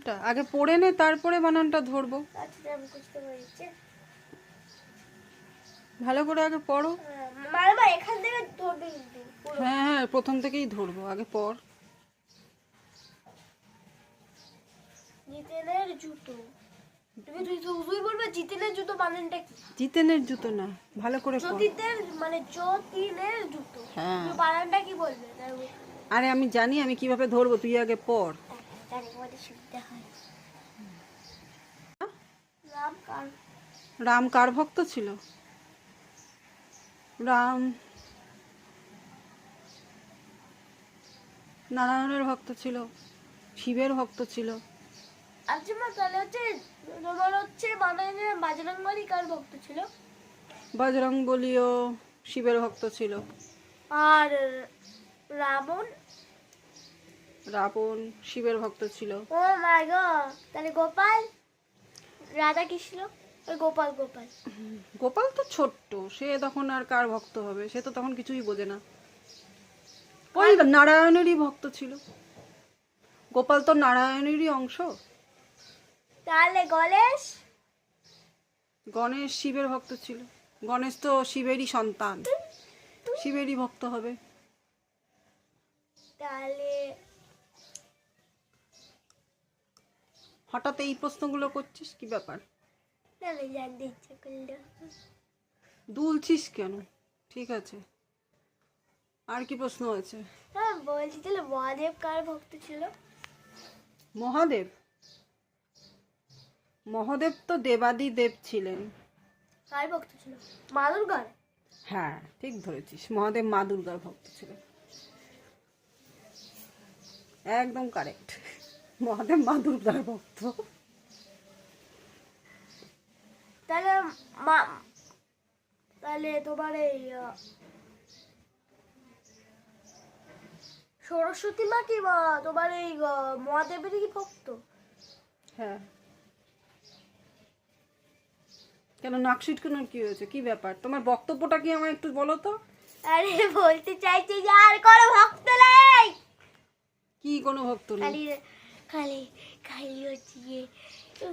বানানটা? আগে পড়ে নে তারপরে বানানটা ধরবো। আচ্ছা ভালো করে আগে পড়ো। পুরো। হ্যাঁ হ্যাঁ প্রথম থেকেই ধরবো আগে পড়। জিতেনের জুতো। তুমি তুই বলবে জিতেনের জুতো বানানটা কি? জিতেনের জুতো না ভালো করে পড়। মানে জুতো। হ্যাঁ। বানানটা কি বলবে? আরে আমি জানি আমি কীভাবে ধরবো তুই আগে পড়। হয় রাম কার রাম কার ভক্ত ছিল? রাম নারায়ণের ভক্ত ছিল শিবের ভক্ত ছিল। আচ্ছা মা তাহলে হচ্ছে তোমার কার ভক্ত ছিল? বজরং বলিও শিবের ভক্ত ছিল। আর রাবণ রাবণ শিবের ভক্ত ছিল। ও মাই গড তাহলে গোপাল? রাধা কৃষ্ণ ওই গোপাল গোপাল। গোপাল তো ছোট্ট সে তখন আর কার ভক্ত হবে? সে তো তখন কিছুই বোঝে না। ওই নারায়ণেরই ভক্ত ছিল। গোপাল তো নারায়ণেরই অংশ। তাহলে গণেশ? গণেশ শিবের ভক্ত ছিল। গণেশ তো শিবেরই সন্তান। শিবেরই ভক্ত হবে। তাহলে হঠাৎ এই প্রশ্নগুলো করছিস? কি ব্যাপার? দুলছিস কেন? ঠিক আছে। আর কি প্রশ্ন আছে? হ্যাঁ বলছি তাহলে মহাদেব কার ভক্ত ছিল? মহাদেব? মহাদেব তো দেবাদি দেব ছিলেন। কার ভক্ত ছিল? মা দুর্গার? হ্যাঁ ঠিক ধরেছিস। মহাদেব মা দুর্গার ভক্ত ছিল একদম কারেক্ট মহাদেব মা দুর্গার ভক্ত। তাহলে মা তাহলে তোমার এই সরস্বতী মা কি তোমার এই মহাদেবের কি ভক্ত? হ্যাঁ। কেন নাকশিট কেন কি হয়েছে? কি ব্যাপার? তোমার বক্তব্যটা কি আমার একটু বলো তো। আরে বলতে চাইছি যে আর কোনো ভক্ত নেই। কি কোনো ভক্ত নেই? খালি খালি খালি হচ্ছে গিয়ে,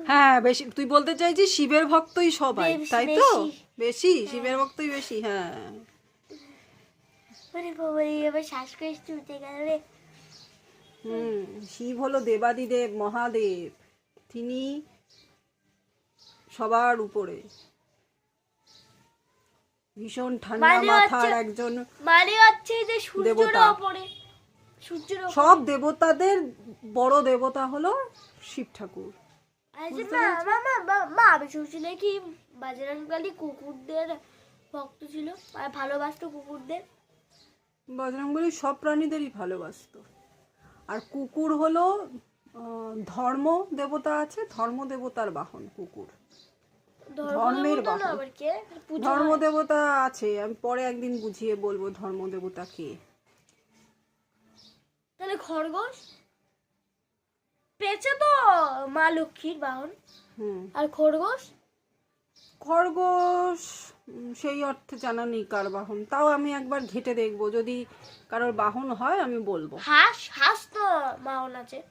হ্যাঁ বেশি তুই বলতে চাইছিস শিবের ভক্তই সবাই তাই তো? বেশি। বেশি শিবের ভক্তই বেশি হ্যাঁ। আরে বাবা এবার শ্বাস করে গেল। রে হুম শিব হলো দেবাদিদেব মহাদেব। তিনি সবার উপরে। ভীষণ ঠান্ডা মানে মাথার একজন মানে হচ্ছে যে সূর্যের দেবতা। সব দেবতাদের বড় দেবতা হলো শিব ঠাকুর। আমি শুনছিলে কি বাজরংবলী কুকুরদের ভক্ত ছিল আর ভালোবাসতো কুকুরদের। বজরংবলী সব প্রাণীদেরই ভালোবাসতো। আর কুকুর হলো ধর্ম দেবতা আছে ধর্ম দেবতার বাহন কুকুর। ধর্মের বাহন। ধর্ম দেবতা আছে আমি পরে একদিন বুঝিয়ে বলব ধর্ম দেবতা কে। তাহলে খরগোশ? পেঁচে তো মা লক্ষ্মীর বাহন। হুম। আর খরগোশ? খরগোশ সেই অর্থে জানা নেই কার বাহন। তাও আমি একবার ঘেটে দেখব। যদি কারোর বাহন হয় আমি বলব। হাঁস? হাঁস তো বাহন আছে।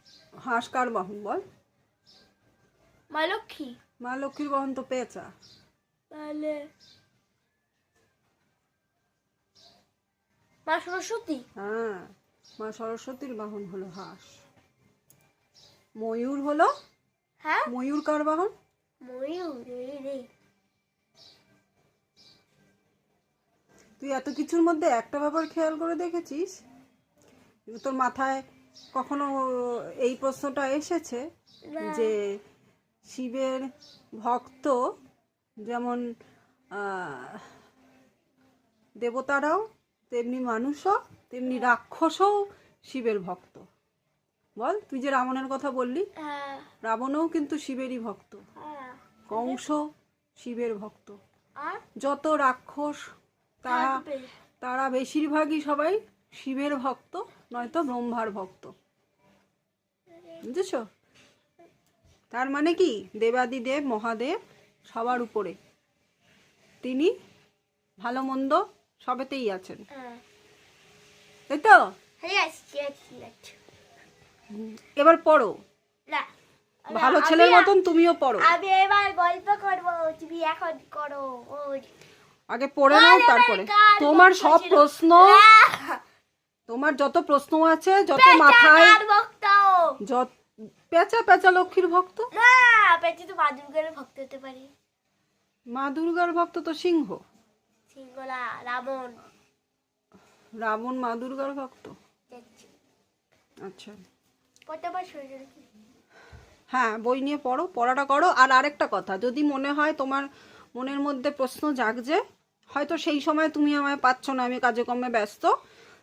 হাঁস কার বাহন বল? মা লক্ষ্মী। মা লক্ষ্মীর বাহন তো পেঁচা। তাহলে মা সরস্বতী? হ্যাঁ। মা সরস্বতীর বাহন হলো হাঁস। ময়ূর হলো? হ্যাঁ? ময়ূর কার বাহন? ময়ূর তুই এত কিছুর মধ্যে একটা ব্যাপার খেয়াল করে দেখেছিস? তোর মাথায় কখনো এই প্রশ্নটা এসেছে যে শিবের ভক্ত যেমন আহ, দেবতারাও তেমনি মানুষও তেমনি রাক্ষসও শিবের ভক্ত। বল তুই যে রাবণের কথা বললি হ্যাঁ। রাবণও কিন্তু শিবেরই ভক্ত। হ্যাঁ। কংস শিবের ভক্ত। যত রাক্ষস তারা তারা বেশিরভাগই সবাই শিবের ভক্ত নয়তো ব্রহ্মার ভক্ত। বুঝেছ? তার মানে কি? দেবাদিদেব মহাদেব সবার উপরে। তিনি ভালো মন্দ সবেতেই আছেন। তাই তো. এবার পড়ো। ভালো ছেলের মতন তুমিও পড়ো। আমি এবার গল্প করব তুমি এখন করো আগে পড়ে নাও তারপরে। তোমার সব প্রশ্ন তোমার যত প্রশ্ন আছে যত মাথায় যত পেঁচা পেঁচা লক্ষ্মীর ভক্ত? না পেঁচে তো মা দুর্গার ভক্ত হতে পারি। মা দুর্গার ভক্ত তো সিংহ। সিংহলা রাবণ। রাবণ মা দুর্গার ভক্ত? আচ্ছা। হ্যাঁ বই নিয়ে পড়ো পড়াটা করো। আর আরেকটা কথা যদি মনে হয় তোমার মনের মধ্যে প্রশ্ন জাগছে হয়তো সেই সময় তুমি আমায় পাচ্ছ না আমি কাজে কর্মে ব্যস্ত।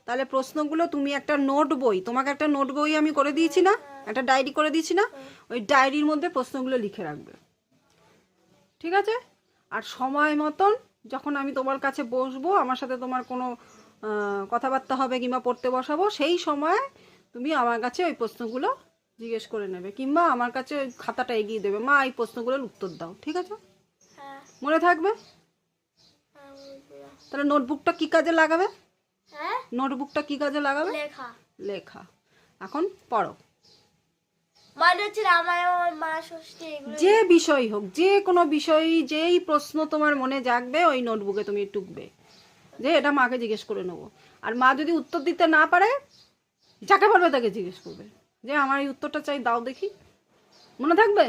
তাহলে প্রশ্নগুলো তুমি একটা নোট বই তোমাকে একটা নোট বই আমি করে দিয়েছি না? একটা ডায়েরি করে দিয়েছি না? ওই ডায়েরির মধ্যে প্রশ্নগুলো লিখে রাখবে। ঠিক আছে? আর সময় মতন যখন আমি তোমার কাছে বসবো আমার সাথে তোমার কোনো কথাবার্তা হবে কিংবা পড়তে বসাবো সেই সময় তুমি আমার কাছে ওই প্রশ্নগুলো জিজ্ঞেস করে নেবে কিংবা আমার কাছে ওই খাতাটা এগিয়ে দেবে। মা এই প্রশ্নগুলোর উত্তর দাও ঠিক আছে? হ্যাঁ। মনে থাকবে? হ্যাঁ, তাহলে নোটবুকটা কি কাজে লাগাবে? হ্যাঁ? নোটবুকটা কি কাজে লাগাবে? লেখা। লেখা। এখন পড়ো। মানে হচ্ছে রামায়ণ মা ষষ্ঠী এগুলো যে বিষয় হোক যে কোনো বিষয় যেই প্রশ্ন তোমার মনে জাগবে ওই নোটবুকে তুমি টুকবে। যে এটা মাকে জিজ্ঞেস করে নেব। আর মা যদি উত্তর দিতে না পারে যাকে পারবে তাকে জিজ্ঞেস করবে। যে আমার এই উত্তরটা চাই দাও দেখি। মনে থাকবে?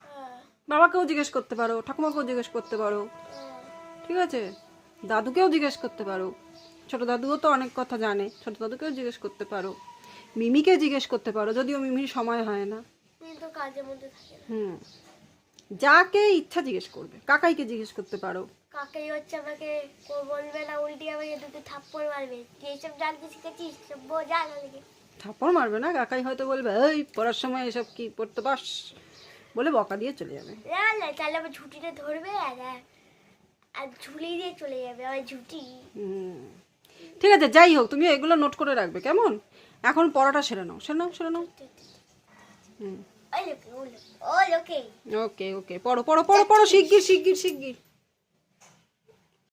হ্যাঁ, বাবাকেও জিজ্ঞেস করতে পারো ঠাকুমাকেও জিজ্ঞেস করতে পারো। হ্যাঁ। ঠিক আছে? দাদুকেও জিজ্ঞেস করতে পারো। ছোট দাদুও তো অনেক কথা জানে ছোট দাদুকেও জিজ্ঞেস করতে পারো। মিমিকে জিজ্ঞেস করতে পারো যদিও মিমির সময় হয় না। কিন্তু কাজের মধ্যে হুম। যাকে ইচ্ছা জিজ্ঞেস করবে কাকাইকে জিজ্ঞেস করতে পারো। কাকাই হচ্ছে আমাকে বলবে না উল্টে আমাকে দুটো থাপ্পড় মারবে। যেসব জানতে শিখেছিস? সব বোঝা থাপ্পড় মারবে না কাকাই হয়তো বলবে এই পড়ার সময় এসব কি পড়তে পাস? বলে বকা দিয়ে চলে যাবে। না না তাহলে আমার ঝুঁটিটা ধরবে আর আর ঝুলি দিয়ে চলে যাবে আমার ঝুঁটি। হুম। ঠিক আছে যাই হোক তুমি এগুলো নোট করে রাখবে কেমন? এখন পড়াটা সেরে নাও সেরে নাও সেরে নাও। ওকে ওকে পড়ো পড়ো পড়ো পড়ো শিগগির শিগগির শিগগির।